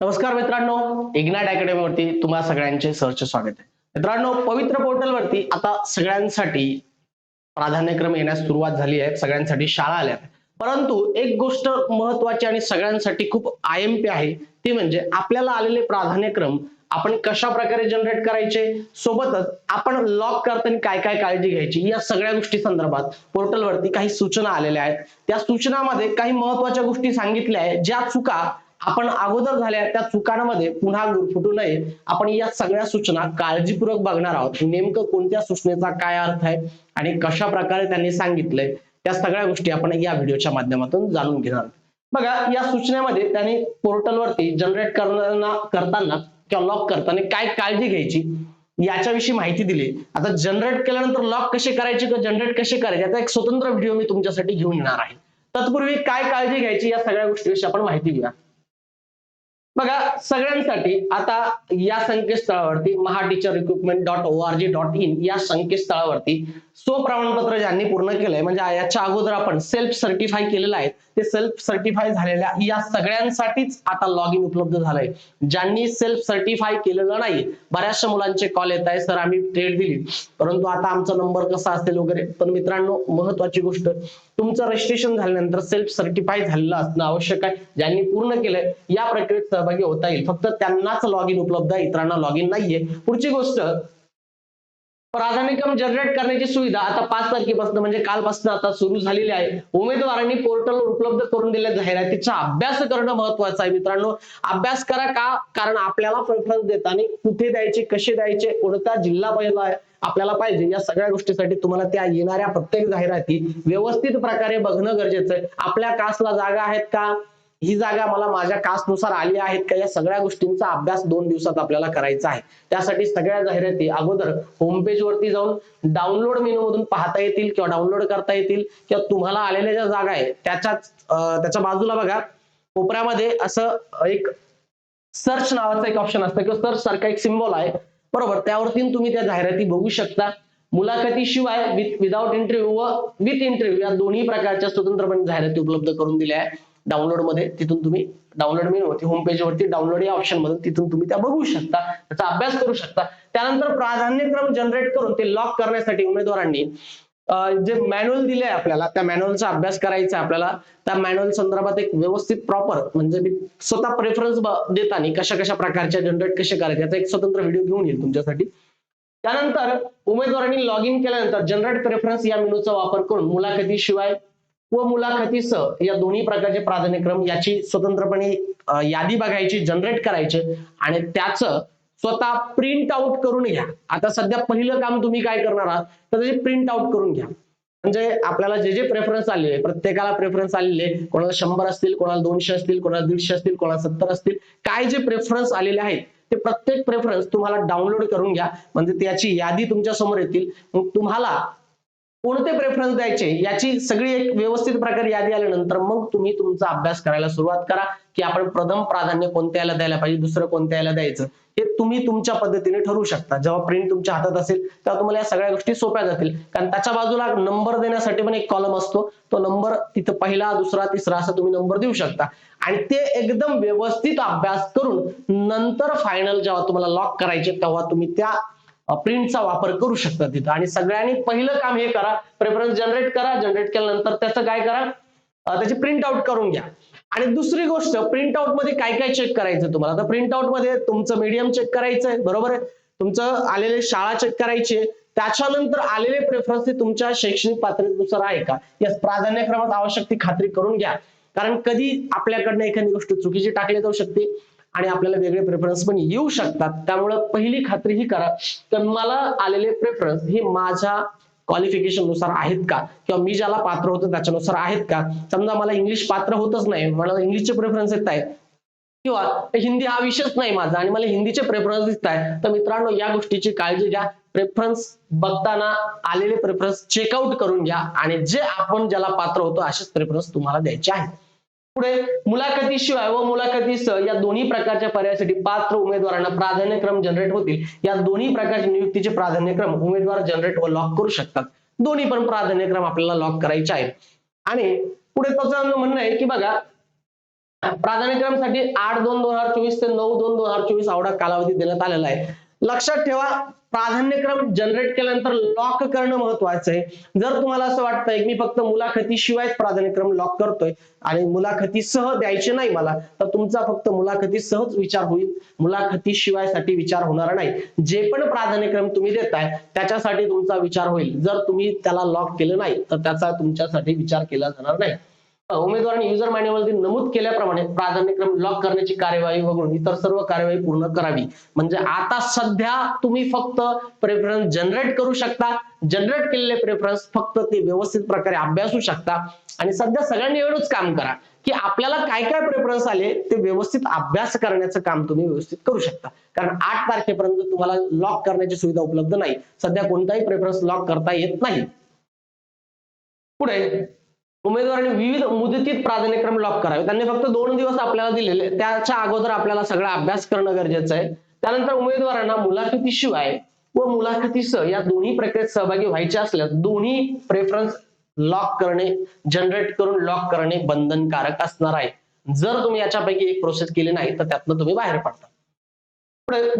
नमस्कार मित्रांनो इग्नाट अकॅडमीवरती तुम्हा सगळ्यांचे सहर्ष स्वागत आहे. मित्रांनो पवित्र पोर्टलवरती आता सगळ्यांसाठी प्राधान्यक्रम येण्यास सुरुवात झाली आहे. सगळ्यांसाठी शाळा आल्या आहेत. परंतु एक गोष्ट महत्वाची आणि सगळ्यांसाठी खूप आय एम पी आहे ती म्हणजे आपल्याला आलेले प्राधान्यक्रम आपण कशा प्रकारे जनरेट करायचे सोबतच आपण लॉक करताना काय काय काळजी घ्यायची या सगळ्या गोष्टी संदर्भात पोर्टलवरती काही सूचना आलेल्या आहेत. त्या सूचनामध्ये काही महत्त्वाच्या गोष्टी सांगितल्या आहेत ज्या चुका आपण अगोदर झाल्या त्या चुकांमध्ये पुन्हा फुटू नये. आपण या सगळ्या सूचना काळजीपूर्वक बघणार आहोत. नेमकं कोणत्या सूचनेचा काय अर्थ आहे आणि कशा प्रकारे त्यांनी सांगितलंय त्या सगळ्या गोष्टी आपण या व्हिडिओच्या माध्यमातून जाणून घेणार आहोत. बघा या सूचनेमध्ये त्यांनी पोर्टलवरती जनरेट करताना करताना किंवा लॉक करताना काय काळजी घ्यायची याच्याविषयी माहिती दिली. आता जनरेट केल्यानंतर लॉक कसे करायचे किंवा जनरेट कसे करायचे याचा एक स्वतंत्र व्हिडिओ मी तुमच्यासाठी घेऊन येणार आहे. तत्पूर्वी काय काळजी घ्यायची या सगळ्या गोष्टीविषयी आपण माहिती घेऊया. बघा सगळ्यांसाठी आता या संकेतस्थळावरती Maha teacher recruitment dot O R G dot in या संकेतस्थळावरती स्वप्रमाणपत्र ज्यांनी पूर्ण केलंय म्हणजे याच्या अगोदर आपण सेल्फ सर्टिफाय केलेलं आहे. ते सेल्फ सर्टिफाय झालेल्या या सगळ्यांसाठीच आता लॉग इन उपलब्ध झालंय. ज्यांनी सेल्फ सर्टिफाय केलेलं नाही बऱ्याचशा मुलांचे कॉल येत आहे सर आम्ही ट्रेड दिली. परंतु आता आमचा नंबर कसा असेल वगैरे? पण मित्रांनो महत्वाची गोष्ट तुमचं रजिस्ट्रेशन झाल्यानंतर सेल्फ सर्टिफाय झालेलं असणं आवश्यक आहे. ज्यांनी पूर्ण केलंय या प्रक्रियेत सहभागी होता येईल. फक्त त्यांनाच लॉग इन उपलब्ध आहे इतरांना लॉग इन नाहीये. पुढची गोष्ट प्राधान्यक्रम जनरेट करण्याची सुविधा आता पाच तारखेपासून म्हणजे कालपासून आता सुरू झालेली आहे. उमेदवारांनी पोर्टलवर उपलब्ध करून दिलेल्या जाहिरातीचा अभ्यास करणं महत्वाचं आहे मित्रांनो. अभ्यास करा का? कारण आपल्याला प्रेफरन्स देताना कुठे द्यायचे कसे द्यायचे कोणता जिल्हा पहिला आपल्याला पाहिजे. या सगळ्या गोष्टीसाठी तुम्हाला त्या येणाऱ्या प्रत्येक जाहिराती व्यवस्थित प्रकारे बघणं गरजेचं आहे. आपल्या कासला जागा आहेत का? ही जागा मला माझ्या कास्टनुसार आली आहेत का या सगळ्या गोष्टींचा अभ्यास दोन दिवसात आपल्याला करायचा आहे. त्यासाठी सगळ्या जाहिराती अगोदर होमपेज वरती जाऊन डाउनलोड मेनू मधून पाहता येतील किंवा डाउनलोड करता येतील किंवा तुम्हाला आलेल्या ज्या जागा आहेत त्याच्याच त्याच्या बाजूला बघा कोपऱ्यामध्ये असं एक सर्च नावाचं एक ऑप्शन असतं किंवा सर्च सारखा एक सिम्बॉल आहे. बरोबर त्यावरती तुम्ही त्या जाहिराती बघू शकता. मुलाखतीशिवाय विथ विदाउट इंटरव्ह्यू व विथ इंटरव्ह्यू या दोन्ही प्रकारच्या स्वतंत्रपणे जाहिराती उपलब्ध करून दिल्या आहेत डाउनलोडमध्ये तिथून तुम्ही डाउनलोड मेनूवरती होम पेज वरती डाउनलोड या ऑप्शन मधून तिथून तुम्ही त्या बघू शकता. त्याचा अभ्यास करू शकता. त्यानंतर प्राधान्यक्रम जनरेट करून ते लॉक करण्यासाठी उमेदवारांनी जे मॅन्युअल दिले आहे आपल्याला त्या मॅन्युअलचा अभ्यास करायचा आपल्याला. त्या मॅन्युअल संदर्भात एक व्यवस्थित प्रॉपर म्हणजे मी स्वतः प्रेफरन्स देताना कशा कशा प्रकारच्या जनरेट कसे करायचे याचा एक स्वतंत्र व्हिडिओ घेऊन येईल तुमच्यासाठी. त्यानंतर उमेदवारांनी लॉग इन केल्यानंतर जनरेट प्रेफरन्स या मेनूचा वापर करून मुलाखतीशिवाय व मुलाखतीसह या दोन्ही प्रकारचे प्राधान्यक्रम याची स्वतंत्रपणे यादी बघायची जनरेट करायचे आणि त्याचं स्वतः प्रिंट आउट करून घ्या. आता सध्या पहिलं काम तुम्ही काय करणार आहात? तर त्याचे प्रिंट आउट करून घ्या. म्हणजे आपल्याला जे जे प्रेफरन्स आलेले प्रत्येकाला प्रेफरन्स आलेले कोणाला शंभर असतील कोणाला दोनशे असतील कोणाला दीडशे असतील कोणाला सत्तर असतील काय जे प्रेफरन्स आलेले आहेत ते प्रत्येक प्रेफरन्स तुम्हाला डाउनलोड करून घ्या. म्हणजे त्याची यादी तुमच्यासमोर येतील. मग तुम्हाला कोणते प्रेफरन्स द्यायचे? याची सगळी एक व्यवस्थित प्रकारे यादी आल्यानंतर मग तुम्ही तुमचा अभ्यास करायला सुरुवात करा की आपण प्रथम प्राधान्य कोणत्या याला द्यायला पाहिजे दुसरं कोणत्या याला द्यायचं? हे तुम्ही तुमच्या पद्धतीने ठरवू शकता. जेव्हा प्रिंट तुमच्या हातात असेल तेव्हा तुम्हाला या सगळ्या गोष्टी सोप्या जातील. कारण त्याच्या बाजूला नंबर देण्यासाठी पण एक कॉलम असतो. तो नंबर तिथं पहिला दुसरा तिसरा असा तुम्ही नंबर देऊ शकता. आणि ते एकदम व्यवस्थित अभ्यास करून नंतर फायनल जेव्हा तुम्हाला लॉक करायचे तेव्हा तुम्ही त्या प्रिंटचा वापर करू शकता तिथं. आणि सगळ्यांनी पहिलं काम हे करा. प्रेफरन्स जनरेट करा. जनरेट केल्यानंतर त्याचं काय करा? त्याची प्रिंट आउट करून घ्या. आणि दुसरी गोष्ट प्रिंट आउटमध्ये काय काय चेक करायचं तुम्हाला? तर प्रिंट आउटमध्ये तुमचं मीडियम चेक करायचंय. बरोबर आहे? तुमचं आलेले शाळा चेक करायची आहे. त्याच्यानंतर आलेले प्रेफरन्स ते तुमच्या शैक्षणिक पातळीनुसार आहे का? या प्राधान्यक्रमात आवश्यक ती खात्री करून घ्या. कारण कधी आपल्याकडनं एखादी गोष्ट चुकीची टाकली जाऊ शकते. आणि आपल्याला वेगळे प्रेफरन्स पण येऊ शकतात. त्यामुळे पहिली खात्री ही करा. तर मला आलेले प्रेफरन्स हे माझ्या क्वालिफिकेशननुसार आहेत का? किंवा मी ज्याला पात्र होतो त्याच्यानुसार आहेत का? समजा मला इंग्लिश पात्र होतच नाही. मला इंग्लिशचे प्रेफरन्स येत आहेत. किंवा हिंदी हा विषयच नाही माझा आणि मला हिंदीचे प्रेफरन्स दिसत आहे तर मित्रांनो या गोष्टीची काळजी घ्या. प्रेफरन्स बघताना आलेले प्रेफरन्स चेकआउट करून घ्या. आणि जे आपण ज्याला पात्र होतो असेच प्रेफरन्स तुम्हाला द्यायचे आहेत. पुढे मुलाखतीशिवाय व मुलाखतीसह या दोन्ही प्रकारच्या पर्यायासाठी पात्र उमेदवारांना प्राधान्यक्रम जनरेट होतील. या दोन्ही प्रकारच्या नियुक्तीचे प्राधान्यक्रम उमेदवार जनरेट व लॉक करू शकतात. दोन्ही पण प्राधान्यक्रम आपल्याला लॉक करायचे आहे आणि पुढे त्याचं म्हणणं आहे की बघा प्राधान्यक्रमासाठी आठ दोन दोन हजार चोवीस ते नऊ दोन दोन हजार चोवीस आवडा कालावधी देण्यात आलेला आहे. लक्षात ठेवा प्राधान्यक्रम जनरेट केल्यानंतर लॉक करणं महत्वाचं आहे. जर तुम्हाला असं वाटतंय मी फक्त मुलाखतीशिवायच प्राधान्यक्रम लॉक करतोय आणि मुलाखतीसह द्यायचे नाही मला तर तुमचा फक्त मुलाखतीसहच विचार होईल. मुलाखतीशिवायसाठी विचार होणार नाही. जे पण प्राधान्यक्रम तुम्ही देताय त्याच्यासाठी तुमचा विचार होईल. जर तुम्ही त्याला लॉक केलं नाही तर त्याचा तुमच्यासाठी विचार केला जाणार नाही. उमेदवारांनी युजर मॅन्युअल नमूद केल्याप्रमाणे प्राधान्यक्रम लॉक करण्याची कार्यवाही वगळून इतर सर्व कार्यवाही पूर्ण करावी. म्हणजे आता सध्या तुम्ही फक्त प्रेफरन्स जनरेट करू शकता. जनरेट केलेले प्रेफरन्स फक्त ते व्यवस्थित प्रकारे अभ्यासू शकता. आणि सध्या सगळ्यांनी एवढंच काम करा की आपल्याला काय काय प्रेफरन्स आले ते व्यवस्थित अभ्यास करण्याचं काम तुम्ही व्यवस्थित करू शकता. कारण आठ तारखेपर्यंत तुम्हाला लॉक करण्याची सुविधा उपलब्ध नाही. सध्या कोणताही प्रेफरन्स लॉक करता येत नाही. पुढे उमेदवारांनी विविध मुदतीत प्राधान्यक्रम लॉक करावे. त्यांनी फक्त दोन दिवस आपल्याला दिलेले त्याच्या अगोदर आपल्याला सगळा अभ्यास करणं गरजेचं आहे. त्यानंतर उमेदवारांना मुलाखतीशिवाय व मुलाखतीसह या दोन्ही प्रक्रियेत सहभागी व्हायचे असल्यास दोन्ही प्रेफरन्स लॉक करणे जनरेट करून लॉक करणे बंधनकारक असणार आहे. जर तुम्ही याच्यापैकी एक प्रोसेस केली नाही तर त्यातनं तुम्ही बाहेर पडता.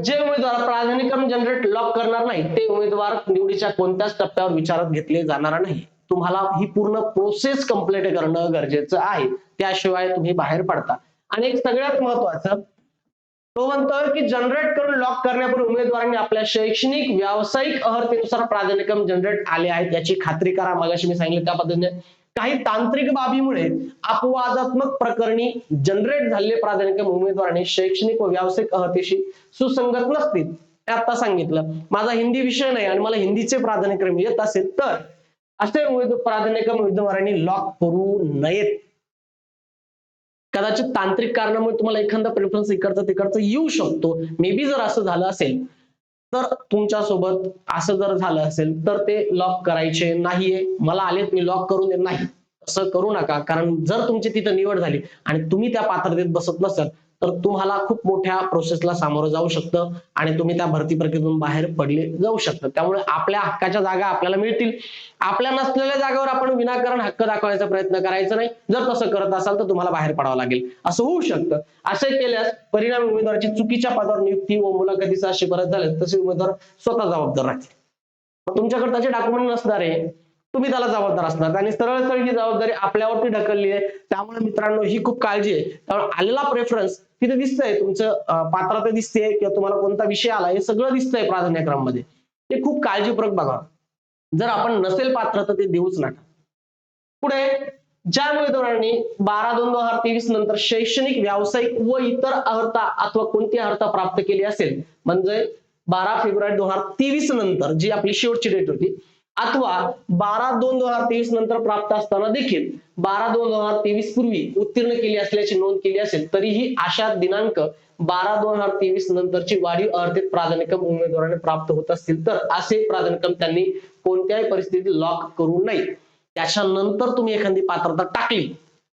जे उमेदवार प्राधान्यक्रम जनरेट लॉक करणार नाही ते उमेदवार निवडीच्या कोणत्याच टप्प्यावर विचारात घेतले जाणार नाही. तुम्हाला ही पूर्ण प्रोसेस कंप्लीट करणं गरजेचं आहे. त्याशिवाय तुम्ही बाहेर पडता. आणि एक सगळ्यात महत्वाचं तो म्हणतोय की जनरेट करून लॉक करण्यापूर्वी उमेदवारांनी आपल्या शैक्षणिक व्यावसायिक अहर्तेनुसार प्राधान्यक्रम जनरेट आले आहेत याची खात्री करा. मगाशी मी सांगितलं त्या पद्धतीने. काही तांत्रिक बाबीमुळे अपवादात्मक प्रकरणी जनरेट झालेले प्राधान्यक्रम उमेदवारांनी शैक्षणिक व व्यावसायिक अर्हतेशी सुसंगत नसतील. ते आता सांगितलं. माझा हिंदी विषय नाही आणि मला हिंदीचे प्राधान्यक्रम येत असेल तर असे विविध प्राधान्यक्रम उमेदवारांनी लॉक करू नयेत. कदाचित तांत्रिक कारणामुळे तुम्हाला एखादा प्रेफरन्स इकडचा तिकडचा येऊ शकतो. मे बी जर असं झालं असेल तर तुमच्यासोबत असं जर झालं असेल तर ते लॉक करायचे नाहीये. मला आलेत मी लॉक करून देत नाही. असं करू नका. कारण जर तुमची तिथं निवड झाली आणि तुम्ही त्या पात्रतेत बसत नसाल तर तुम्हाला खूप मोठ्या प्रोसेसला सामोरं जाऊ शकतं आणि तुम्ही त्या भरती प्रक्रियेतून बाहेर पडले जाऊ शकतं. त्यामुळे आपल्या हक्काच्या जागा आपल्याला मिळतील. आपल्या नसलेल्या जागेवर आपण विनाकारण हक्क दाखवायचा प्रयत्न करायचा नाही. जर तसं करत असाल तर तुम्हाला बाहेर पडावं लागेल. असं होऊ शकतं. असे केल्यास परिणामी उमेदवाराची चुकीच्या पदावर नियुक्ती व मुलाखतीचा अशी परत झाले तसे उमेदवार स्वतः जबाबदार राहतील. तुमच्याकडे त्याचे डॉक्युमेंट नसणारे तुम्ही त्याला जबाबदार असणार. आणि सरळ सरळ ही जबाबदारी आपल्यावरती ढकलली आहे त्यामुळे मित्रांनो ही खूप काळजी आहे. त्यामुळे आलेला प्रेफरन्स तिथे दिसतंय तुमचं पात्रता दिसते किंवा तुम्हाला कोणता विषय आला हे सगळं दिसतंय प्राधान्यक्रममध्ये ते खूप काळजीपूर्वक बघा. जर आपण नसेल पात्र तर ते देऊच नका. पुढे ज्या उमेदवारांनी बारा दोन दोन हजार तेवीस नंतर शैक्षणिक व्यावसायिक व इतर अर्हता अथवा कोणती अर्हता प्राप्त केली असेल म्हणजे बारा फेब्रुवारी दोन हजार तेवीस नंतर जी आपली शेवटची डेट होती अथवा बारा दोन दोन हजार तेवीस नंतर प्राप्त असताना देखील बारा दोन दोन हजार तेवीस पूर्वी उत्तीर्ण केली असल्याची नोंद केली असेल तरीही अशा दिनांक बारा दोन हजार तेवीस नंतरची वाढीव अर्थित प्राधान्यक्रम उमेदवाराने प्राप्त होत असतील तर असे प्राधान्यक्रम त्यांनी कोणत्याही परिस्थितीत लॉक करू नये. त्याच्यानंतर तुम्ही एखादी पात्रता टाकली.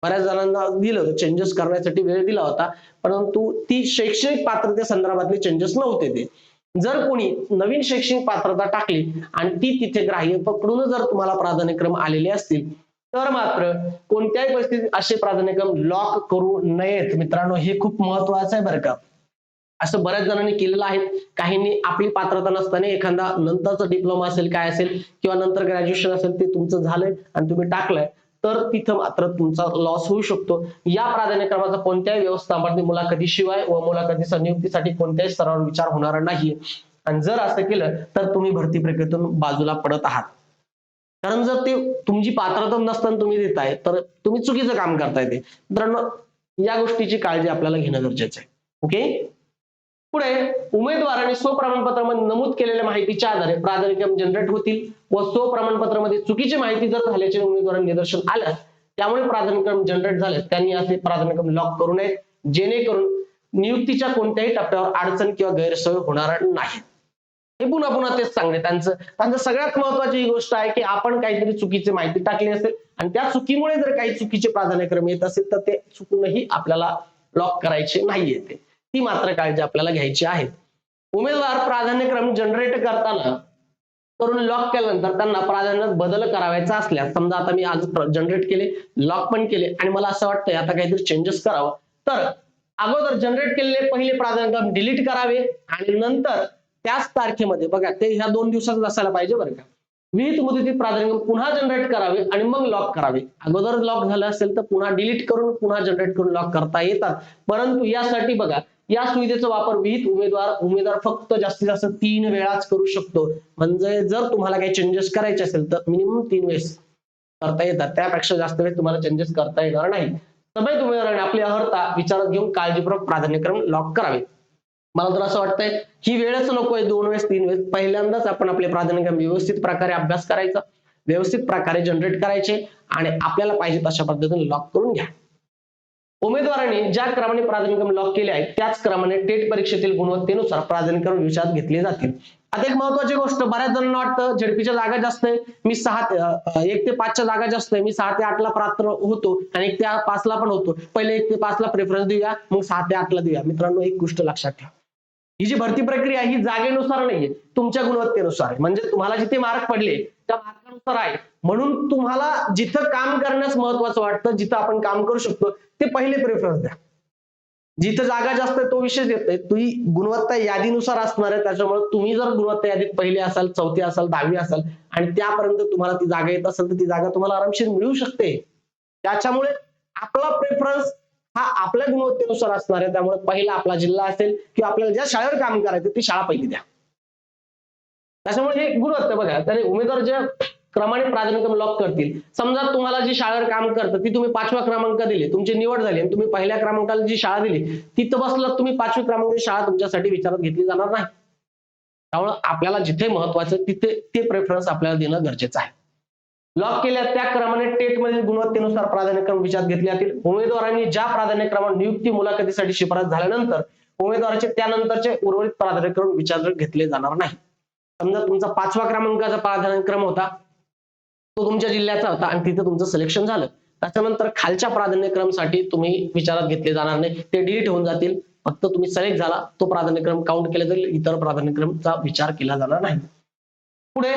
बऱ्याच जणांना दिलं चेंजेस करण्यासाठी वेळ दिला होता परंतु ती शैक्षणिक पात्रते संदर्भातले चेंजेस नव्हते ते. जर कोणी नवीन शैक्षणिक पात्रता टाकली आणि ती तिथे ग्राह्य पकडून जर तुम्हाला प्राधान्यक्रम आलेले असतील तर मात्र कोणत्याही परिस्थितीत असे प्राधान्यक्रम लॉक करू नयेत. मित्रांनो हे खूप महत्वाचं आहे बरं का. असं बऱ्याच जणांनी केलेलं आहे. काहींनी आपली पात्रता नसताना एखादा नंतरचा डिप्लोमा असेल काय असेल किंवा नंतर ग्रॅज्युएशन असेल ते तुमचं झालंय आणि तुम्ही टाकलंय तर तिथं मात्र तुमचा लॉस होऊ शकतो. या प्राधान्यक्रमाचा कोणत्याही व्यवस्थापन मुलाखतीशिवाय व मुलाखतीच्या नियुक्तीसाठी कोणत्याही स्तरावर विचार होणार नाही आणि जर असं केलं तर तुम्ही भरती प्रक्रियेतून बाजूला पडत आहात. कारण जर ते तुमची पात्रता नसताना तुम्ही देताय तर तुम्ही चुकीचं काम करताय ते. मित्रांनो या गोष्टीची काळजी आपल्याला घेणं गरजेचं आहे. ओके? पुढे उमेदवाराने स्वप्रमाणपत्रामध्ये नमूद केलेल्या माहितीच्या आधारे प्राधान्यक्रम जनरेट होतील व स्वप्रमाणपत्रामध्ये चुकीची माहिती जर झाल्याचे उमेदवारांना निदर्शन आलं त्यामुळे प्राधान्यक्रम जनरेट झाले. त्यांनी असे प्राधान्यक्रम लॉक करू नयेत. जेणेकरून नियुक्तीच्या कोणत्याही टप्प्यावर अडचण किंवा गैरसोय होणार नाही. हे पुन्हा पुन्हा तेच सांगणे. त्यांचं त्यांचं सगळ्यात महत्वाची ही गोष्ट आहे की आपण काहीतरी चुकीची माहिती टाकली असेल आणि त्या चुकीमुळे जर काही चुकीचे प्राधान्यक्रम येत असेल तर ते चुकूनही आपल्याला लॉक करायचे नाही येते ती मात्र काळजी आपल्याला घ्यायची आहे. उमेदवार प्राधान्यक्रम जनरेट करताना करून लॉक केल्यानंतर त्यांना प्राधान्यात बदल करावायचा असल्यास समजा आता मी आज जनरेट केले लॉक पण केले आणि मला असं वाटतंय आता काहीतरी चेंजेस करावं तर अगोदर जनरेट केलेले पहिले प्राधान्यक्रम डिलीट करावे आणि नंतर त्याच तारखेमध्ये बघा ते ह्या दोन दिवसात असायला पाहिजे बरं का. विहित मुदतीत प्राधान्य पुन्हा जनरेट करावे आणि मग लॉक करावे. अगोदर लॉक झालं असेल तर पुन्हा डिलीट करून पुन्हा जनरेट करून लॉक करता येतात. परंतु यासाठी बघा या सुविधेचा वापर विहित उमेदवार उमेदवार फक्त जास्तीत जास्त तीन वेळाच करू शकतो. म्हणजे जर तुम्हाला काही चेंजेस करायचे असेल तर मिनिमम तीन वेळेस करता येतात. त्यापेक्षा जास्त वेळेस तुम्हाला चेंजेस करता येणार नाही. सभेत उमेदवाराने आपली अर्हता विचारात घेऊन काळजीपूर्वक प्राधान्यक्रम लॉक करावे. मला तर असं वाटतंय ही वेळच नकोय दोन वेळेस तीन वेळेस. पहिल्यांदाच आपण आपले प्राधान्यक्रम व्यवस्थित प्रकारे अभ्यास करायचा व्यवस्थित प्रकारे जनरेट करायचे आणि आपल्याला पाहिजे तशा पद्धतीने लॉक करून घ्या. उमेदवाराने ज्या क्रमाने प्राधान्यक्रम लॉक केले आहेत त्याच क्रमाने टेट परीक्षेतील गुणवत्तेनुसार प्राधान्यक्रम विचारात घेतले जातील. आता एक महत्वाची गोष्ट बऱ्याच जणांना वाटतं झडपीच्या जागा जास्त आहे मी सहा ते- अं, एक ते पाचच्या जागा जास्त आहे मी सहा ते आठला प्रात्र होतो आणि एक ते पाचला पण होतो. पहिले एक ते पाचला प्रेफरन्स देऊया मग सहा ते आठला देऊया. मित्रांनो एक गोष्ट लक्षात ठेवा. ही जी भरती प्रक्रिया ही जागेनुसार नाहीये तुमच्या गुणवत्तेनुसार आहे. म्हणजे तुम्हाला जिथे मार्क पडले त्या मार्कानुसार आहे. म्हणून तुम्हाला जिथं काम करण्यास महत्वाचं वाटतं जिथं आपण काम करू शकतो ते पहिले प्रेफरन्स द्या. जिथं जागा जास्त आहे तो विशेष येत नाही. तुम्ही गुणवत्ता यादीनुसार असणार आहे त्याच्यामुळे तुम्ही जर गुणवत्ता यादीत पहिले असाल चौथी असाल दहावी असाल आणि त्यापर्यंत तुम्हाला ती जागा येत असेल तर ती जागा तुम्हाला आरामशीर मिळू शकते. त्याच्यामुळे आपला प्रेफरन्स हा आपल्या गुणवत्तेनुसार असणार आहे. त्यामुळे पहिला आपला जिल्हा असेल किंवा आपल्याला ज्या शाळेवर काम करायचं ती शाळा पहिली द्या. त्याच्यामुळे हे गुणवत्ता बघा. तर उमेदवार ज्या क्रमाने प्राधान्यक्रम लॉक करतील. समजा तुम्हाला जी शाळेवर काम करतं ती तुम्ही पाचवा क्रमांक दिली तुमची निवड झाली आणि तुम्ही पहिल्या क्रमांकाला जी शाळा दिली तिथं बसलं तुम्ही पाचवी क्रमांकाची शाळा तुमच्यासाठी विचारात घेतली जाणार नाही. त्यामुळे आपल्याला जिथे महत्वाचं तिथे ते प्रेफरन्स आपल्याला देणं गरजेचं आहे. लॉक केल्या त्या क्रमाने टेट मधील गुणवत्तेनुसार प्राधान्यक्रम विचारात घेतले जातील. उमेदवारांनी ज्या प्राधान्यक्रमाने नियुक्ती मुलाखतीसाठी शिफारस झाल्यानंतर उमेदवाराचे त्यानंतरचे उर्वरित प्राधान्यक्रम विचारात घेतले जाणार नाही. समजा तुमचा पाचवा क्रमांकाचा प्राधान्यक्रम होता तो तुमच्या जिल्ह्याचा होता आणि तिथे तुमचं सिलेक्शन झालं. त्याच्यानंतर खालच्या प्राधान्यक्रमसाठी तुम्ही विचारात घेतले जाणार नाही. ते डिलीट होऊन जातील. फक्त तुम्ही सिलेक्ट झाला तो प्राधान्यक्रम काउंट केला जाईल. इतर प्राधान्यक्रमचा विचार केला जाणार नाही. पुढे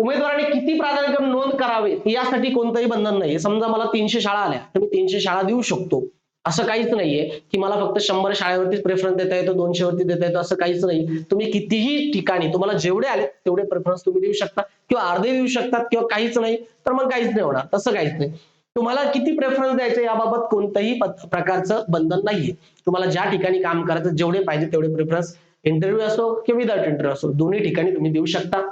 उमेदवाराने किती प्राधान्यक्रम नोंद करावे यासाठी कोणतंही बंधन नाही समजा मला तीनशे शाळा आल्या तर मी तीनशे शाळा देऊ शकतो. असं काहीच नाहीये की मला फक्त शंभर शाळेवरतीच प्रेफरन्स देता येतो दोनशे वरती देता येतो असं काहीच नाही. तुम्ही कितीही ठिकाणी तुम्हाला जेवढे आले तेवढे प्रेफरन्स तुम्ही देऊ शकता किंवा अर्धे देऊ शकतात किंवा काहीच नाही तर मग काहीच नाही होणार. तसं काहीच नाही. तुम्हाला किती प्रेफरन्स द्यायचं याबाबत कोणत्याही प्रकारचं बंधन नाहीये. तुम्हाला ज्या ठिकाणी काम करायचं जेवढे पाहिजे तेवढे प्रेफरन्स इंटरव्ह्यू असो किंवा विदाउट इंटरव्ह्यू असो दोन्ही ठिकाणी तुम्ही देऊ शकता.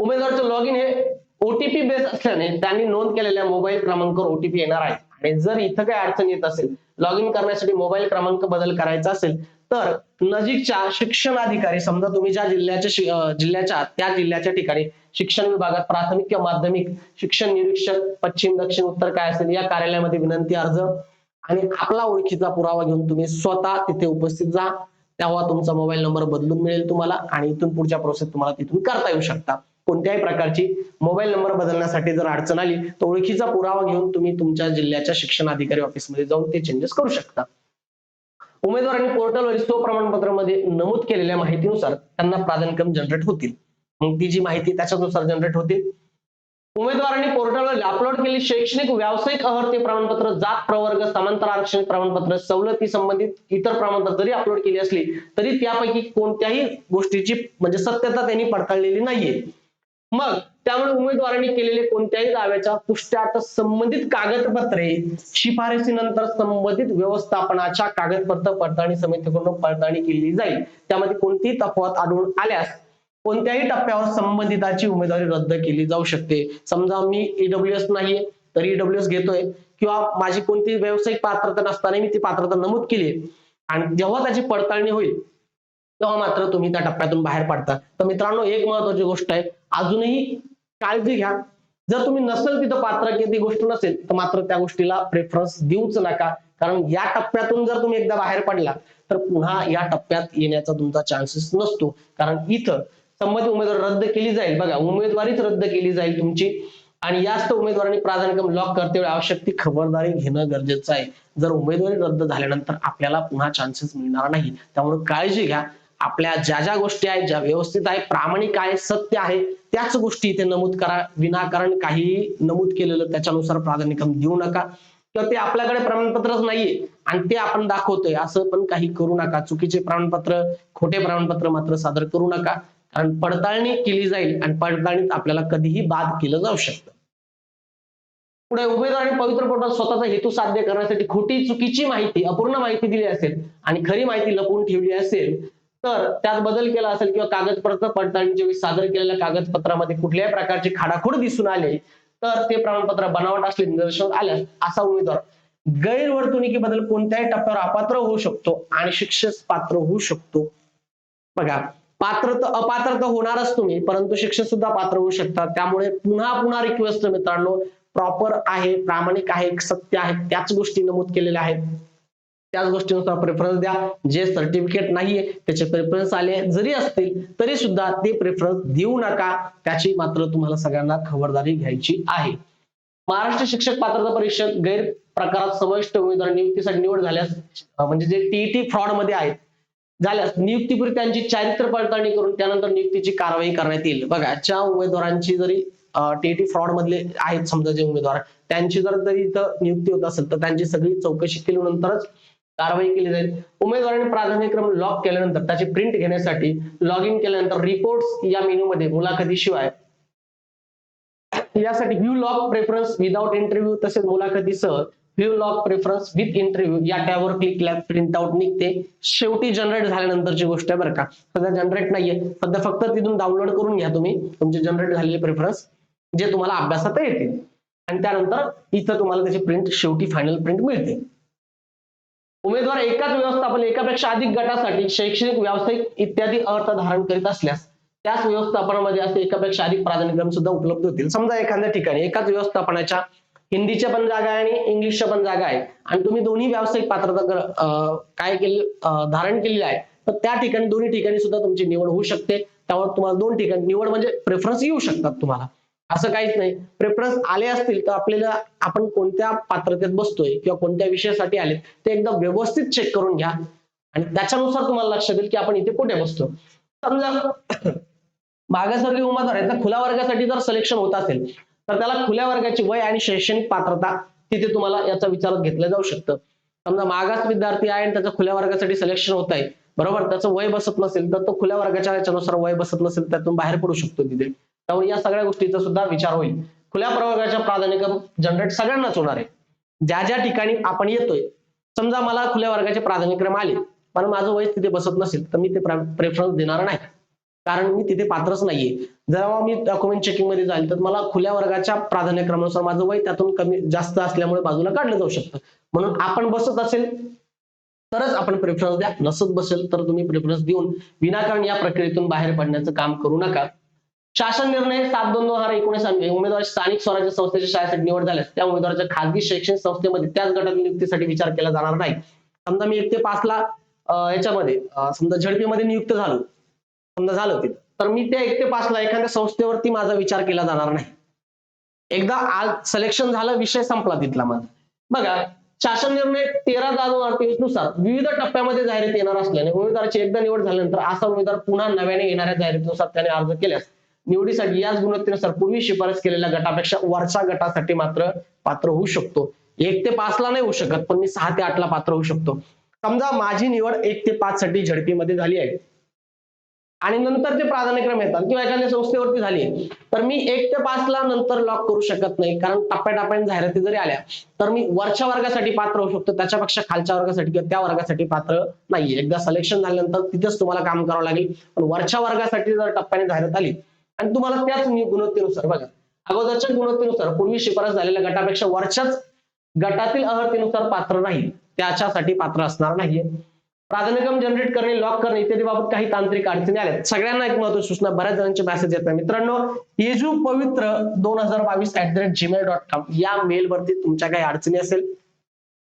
उमेदवारचं लॉग इन हे ओटीपी बेस असल्याने त्यांनी नोंद केलेल्या मोबाईल क्रमांकावर ओटीपी येणार आहे. आणि जर इथं काही अडचण येत असेल लॉग इन करण्यासाठी मोबाईल क्रमांक बदल करायचा असेल तर नजीकच्या शिक्षणाधिकारी समजा तुम्ही ज्या जिल्ह्याच्या जिल्ह्याच्या त्या जिल्ह्याच्या ठिकाणी शिक्षण विभागात प्राथमिक किंवा माध्यमिक शिक्षण निरीक्षक पश्चिम दक्षिण उत्तर काय असेल या कार्यालयामध्ये विनंती अर्ज आणि आपला ओळखीचा पुरावा घेऊन तुम्ही स्वतः तिथे उपस्थित जा. तेव्हा तुमचा मोबाईल नंबर बदलून मिळेल तुम्हाला आणि इथून पुढच्या प्रोसेस तुम्हाला तिथून करता येऊ शकता कोणत्याही प्रकारची मोबाईल नंबर बदलण्यासाठी जर अडचण आली तर ओळखीचा पुरावा घेऊन तुम्ही तुमच्या जिल्ह्याच्या शिक्षण अधिकारी ऑफिसमध्ये जाऊन ते चेंजेस करू शकता. उमेदवारांनी पोर्टलवरील स्वप्रमाणपत्रामध्ये नमूद केलेल्या माहितीनुसार त्यांना प्राधान्यक्रम जनरेट होतील. मग ती जी माहिती त्याच्यानुसार जनरेट होतील. उमेदवारांनी पोर्टलवर अपलोड केलेली शैक्षणिक व्यावसायिक अहर्ते प्रमाणपत्र जात प्रवर्ग समांतर आरक्षण प्रमाणपत्र सवलती संबंधित इतर प्रमाणपत्र जरी अपलोड केली असली तरी त्यापैकी कोणत्याही गोष्टीची म्हणजे सत्यता त्यांनी पडताळलेली नाहीये. मग त्यामुळे उमेदवारांनी केलेले कोणत्याही दाव्याच्या पुष्ट्यात संबंधित कागदपत्रे शिफारसीनंतर संबंधित व्यवस्थापनाच्या कागदपत्र पडताळणी समितीकडून पडताळणी केली जाईल. त्यामध्ये कोणतीही तफावत आढळून आल्यास कोणत्याही टप्प्यावर संबंधिताची उमेदवारी रद्द केली जाऊ शकते. समजा मी ईडब्ल्यूएस नाहीये तर ईडब्ल्यूएस घेतोय किंवा माझी कोणती व्यावसायिक पात्रता नसताना मी ती पात्रता नमूद केली आणि जेव्हा त्याची पडताळणी होईल तेव्हा मात्र तुम्ही त्या टप्प्यातून बाहेर पडता. तर मित्रांनो एक महत्वाची गोष्ट आहे अजूनही काळजी घ्या. जर तुम्ही नसेल तिथं पात्र की ती गोष्ट नसेल तर मात्र त्या गोष्टीला प्रेफरन्स देऊच नका. कारण या टप्प्यातून जर तुम्ही एकदा बाहेर पडला तर पुन्हा या टप्प्यात येण्याचा तुमचा चान्सेस नसतो. कारण इथं संबंधित उमेदवार रद्द केली जाईल. बघा उमेदवारीच रद्द केली जाईल तुमची. आणि यास्त उमेदवारांनी प्राधान्यक्रम लॉक करते वेळी आवश्यक ती खबरदारी घेणं गरजेचं आहे. जर उमेदवारी रद्द झाल्यानंतर आपल्याला पुन्हा चान्सेस मिळणार नाही. त्यामुळे काळजी घ्या. आपल्या ज्या ज्या गोष्टी आहेत ज्या व्यवस्थित आहे प्रामाणिक आहे सत्य आहे त्याच गोष्टी इथे नमूद करा. विनाकारण काही नमूद केलेलं त्याच्यानुसार प्राधान्यक्रम देऊ नका. किंवा ते आपल्याकडे प्रमाणपत्रच नाहीये. आणि ते आपण दाखवतोय. असं पण काही करू नका. चुकीचे प्रमाणपत्र खोटे प्रमाणपत्र मात्र सादर करू नका. कारण पडताळणी केली जाईल आणि पडताळणीत आपल्याला कधीही बाद केलं जाऊ शकतं. पुढे उमेदवाराने पवित्र पोर्टल स्वतःचा हेतू साध्य करण्यासाठी खोटी चुकीची माहिती अपूर्ण माहिती दिली असेल आणि खरी माहिती लपवून ठेवली असेल तर त्यात बदल केला असेल किंवा कागदपत्र पडताळणीच्या वेळी सादर केलेल्या कागदपत्रामध्ये कुठल्याही प्रकारची खाडाखोड दिसून आले तर ते प्रमाणपत्र बनावट असले निदर्शनास आल्यास असा उमेदवार. गैरवर्तणुकीबद्दल कोणत्याही टप्प्यावर अपात्र होऊ शकतो आणि शिक्षेस पात्र होऊ शकतो. बघा पात्र तर अपात्र तर होणारच तुम्ही परंतु शिक्षक सुद्धा पात्र होऊ शकतात. त्यामुळे पुन्हा पुन्हा रिक्वेस्ट मित्रांनो प्रॉपर आहे प्रामाणिक आहे सत्य आहे त्याच गोष्टी नमूद केलेल्या आहेत. त्याच गोष्टीनुसार प्रेफरन्स द्या. जे सर्टिफिकेट नाहीये त्याचे प्रेफरन्स आले. जरी असतील तरी सुद्धा ते प्रेफरन्स देऊ नका. त्याची मात्र तुम्हाला सगळ्यांना खबरदारी घ्यायची आहे. महाराष्ट्र शिक्षक पात्रता परीक्षेत गैर प्रकारात समाविष्ट उमेदवार नियुक्तीसाठी निवड झाल्यास म्हणजे जे टीईटी फ्रॉडमध्ये आहेत झाल्यास नियुक्तीपूर्वी त्यांची चारित्र्य पडताळणी करून त्यानंतर नियुक्तीची कारवाई करण्यात येईल. बघा ज्या उमेदवारांची जरी टीईटी फ्रॉड मधले आहेत समजा जे उमेदवार त्यांची जर जरी इथं नियुक्ती होत असेल तर त्यांची सगळी चौकशी केल्यानंतरच कारवाई केली जाईल. उमेदवाराने प्राधान्यक्रम लॉक केल्यानंतर त्याची प्रिंट घेण्यासाठी लॉग इन केल्यानंतर रिपोर्ट या मेनूमध्ये मुलाखतीशिवाय. यासाठी view lock preference without interview तसेच मुलाखतीसह view lock preference with interview या टॅबवर क्लिक केल्यास प्रिंट आउट निघते. शेवटी जनरेट झाल्यानंतरची गोष्ट आहे बरं का. सध्या जनरेट नाहीये. सध्या फक्त तिथून डाउनलोड करून घ्या तुम्ही. तुमचे जनरेट झालेले प्रेफरन्स जे तुम्हाला अभ्यासात येतील. आणि त्यानंतर इथं तुम्हाला त्याची प्रिंट शेवटी फायनल प्रिंट मिळते. उमेदवार एकाच व्यवस्थापन एकापेक्षा अधिक गटासाठी शैक्षणिक व्यावसायिक इत्यादी अर्थ धारण करीत असल्यास त्याच व्यवस्थापनामध्ये असे एकापेक्षा अधिक प्राधान्यक्रम सुद्धा उपलब्ध होतील. समजा एखाद्या ठिकाणी एकाच व्यवस्थापनाच्या हिंदीच्या पण जागा आहे आणि इंग्लिशच्या पण जागा आहे आणि तुम्ही दोन्ही व्यावसायिक पात्रता काय केली धारण केलेली आहे तर त्या ठिकाणी दोन्ही ठिकाणी सुद्धा तुमची निवड होऊ शकते. त्यावर तुम्हाला दोन ठिकाणी निवड म्हणजे प्रेफरन्स येऊ शकतात तुम्हाला. असं काहीच नाही. प्रेफरन्स आले असतील तर आपल्याला आपण कोणत्या पात्रतेत बसतोय किंवा कोणत्या विषयासाठी आले ते एकदा व्यवस्थित चेक करून घ्या. आणि त्याच्यानुसार तुम्हाला लक्षात येईल की आपण इथे कुठे बसतो समजा मागासवर्गीय उमेदवार आहेत खुल्या वर्गासाठी जर सिलेक्शन होत असेल तर त्याला खुल्या वर्गाची वय आणि शैक्षणिक पात्रता तिथे तुम्हाला याचा विचारात घेतलं जाऊ शकतं. समजा मागास विद्यार्थी आहे आणि त्याचं खुल्या वर्गासाठी सिलेक्शन होत आहे. बरोबर? त्याचं वय बसत नसेल तर तो खुल्या वर्गाच्या याच्यानुसार वय बसत नसेल त्यातून बाहेर पडू शकतो तिथे. त्यामुळे या सगळ्या गोष्टीचा सुद्धा विचार होईल. खुल्या प्रवर्गाच्या प्राधान्यक्रम जनरेट सगळ्यांनाच होणार आहे. ज्या ज्या ठिकाणी आपण येतोय समजा मला खुल्या वर्गाचे प्राधान्यक्रम आले पण माझं वय तिथे बसत नसेल तर मी ते प्रेफरन्स देणार नाही. कारण मी तिथे पात्रच नाहीये. जेव्हा मी डॉक्युमेंट चेकिंगमध्ये जाईल तर मला खुल्या वर्गाच्या प्राधान्यक्रमानुसार माझं वय त्यातून कमी जास्त असल्यामुळे बाजूला काढलं जाऊ शकतं. म्हणून आपण बसत असेल तरच आपण प्रेफरन्स द्या. नसत बसेल तर तुम्ही प्रेफरन्स देऊन विनाकारण या प्रक्रियेतून बाहेर पडण्याचं काम करू नका. शासन निर्णय सात दोन दोन हजार एकोणीस उमेदवार स्थानिक स्वराज्य संस्थेच्या शाळेसाठी निवड झाल्यास त्या उमेदवाराच्या खासगी शैक्षणिक संस्थेमध्ये त्याच गटात नियुक्तीसाठी विचार केला जाणार नाही. समजा मी एक ते पाचला ला याच्यामध्ये समजा झडपी मध्ये नियुक्त झालो. समजा झालं ते तर मी त्या एक ते पाचला एखाद्या संस्थेवरती माझा विचार केला जाणार नाही. एकदा आज सिलेक्शन झालं विषय संपला तिथला माझा. बघा शासन निर्णय तेरा दहा दोन हजार तेवीसनुसार विविध टप्प्यामध्ये जाहिरात येणार असल्याने उमेदवाराची एकदा निवड झाल्यानंतर असा उमेदवार पुन्हा नव्याने येणाऱ्या जाहिरातीनुसार त्याने अर्ज केल्यास निवडीसाठी याच गुणवत्तेनुसार पूर्वी शिफारस केलेल्या गटापेक्षा वरच्या गटासाठी मात्र पात्र होऊ शकतो. एक ते पाचला नाही होऊ शकत पण मी सहा ते आठला पात्र होऊ शकतो. समजा माझी निवड एक ते पाच साठी झडपीमध्ये झाली आहे. आणि नंतर ते प्राधान्यक्रम येतात किंवा एखाद्या संस्थेवरती झाली तर मी एक ते पाच ला नंतर लॉक करू शकत नाही कारण टप्प्याटप्प्याने जाहिराती जरी आल्या तर मी वरच्या वर्गासाठी पात्र होऊ शकतो त्याच्यापेक्षा खालच्या वर्गासाठी किंवा त्या वर्गासाठी पात्र नाहीये. एकदा सिलेक्शन झाल्यानंतर तिथेच तुम्हाला काम करावं लागेल. पण वरच्या वर्गासाठी जर टप्प्याने जाहिरात आली आणि तुम्हाला त्याच गुणवत्तेनुसार बघा. अगोदरच्या गुणवत्तेनुसार पूर्वी शिफारस झालेल्या गटापेक्षा वरच्याच गटातील अहर्तेनुसार पात्र राहील त्याच्यासाठी पात्र असणार नाहीये. प्राधान्यक्रम जनरेट करणे लॉक करणे इत्यादी बाबत काही तांत्रिक अडचणी आल्या सगळ्यांना एक महत्वाची सूचना बऱ्याच जणांचे मेसेज येतात मित्रांनो येजू पवित्र दोन हजार बावीस at the rate Gmail dot com या मेलवरती तुमच्या काही अडचणी असेल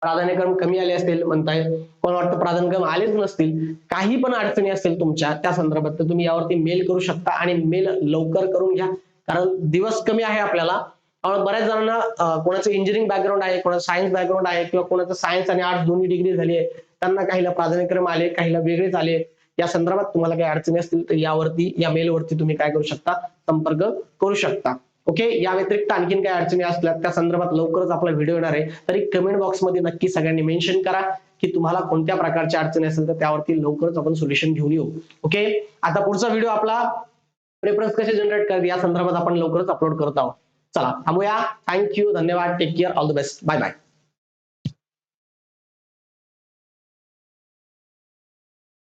प्राधान्यक्रम कमी आले असतील म्हणताय. कोण वाटतं प्राधान्यक्रम आलेच नसतील. काही पण अडचणी असतील तुमच्या त्या संदर्भात तर तुम्ही यावरती मेल करू शकता आणि मेल लवकर करून घ्या. कारण दिवस कमी आहे आपल्याला. बऱ्याच जणांना कोणाचं इंजिनिअरिंग बॅकग्राऊंड आहे कोणाचं सायन्स बॅकग्राऊंड आहे किंवा कोणाचं सायन्स आणि आर्ट्स दोन्ही डिग्री झाली आहे त्यांना काहीला प्राधान्यक्रम आले काहीला वेगळेच आले. या संदर्भात तुम्हाला काही अडचणी असतील तर यावरती या मेलवरती तुम्ही काय करू शकता? संपर्क करू शकता. ओके? या व्यतिरिक्त आणखीन काही अडचणी असल्या त्या संदर्भात लवकरच आपला व्हिडिओ येणार आहे. तरी कमेंट बॉक्समध्ये नक्की सगळ्यांनी मेन्शन करा की तुम्हाला कोणत्या प्रकारच्या अडचणी असेल तर त्यावरती लवकरच आपण सोल्युशन घेऊन येऊ. ओके? आता पुढचा व्हिडिओ आपला प्रेफरन्स कसे जनरेट करत या संदर्भात आपण लवकरच अपलोड करत आहोत. चला थांबूया. थँक्यू धन्यवाद. Take care all the best bye bye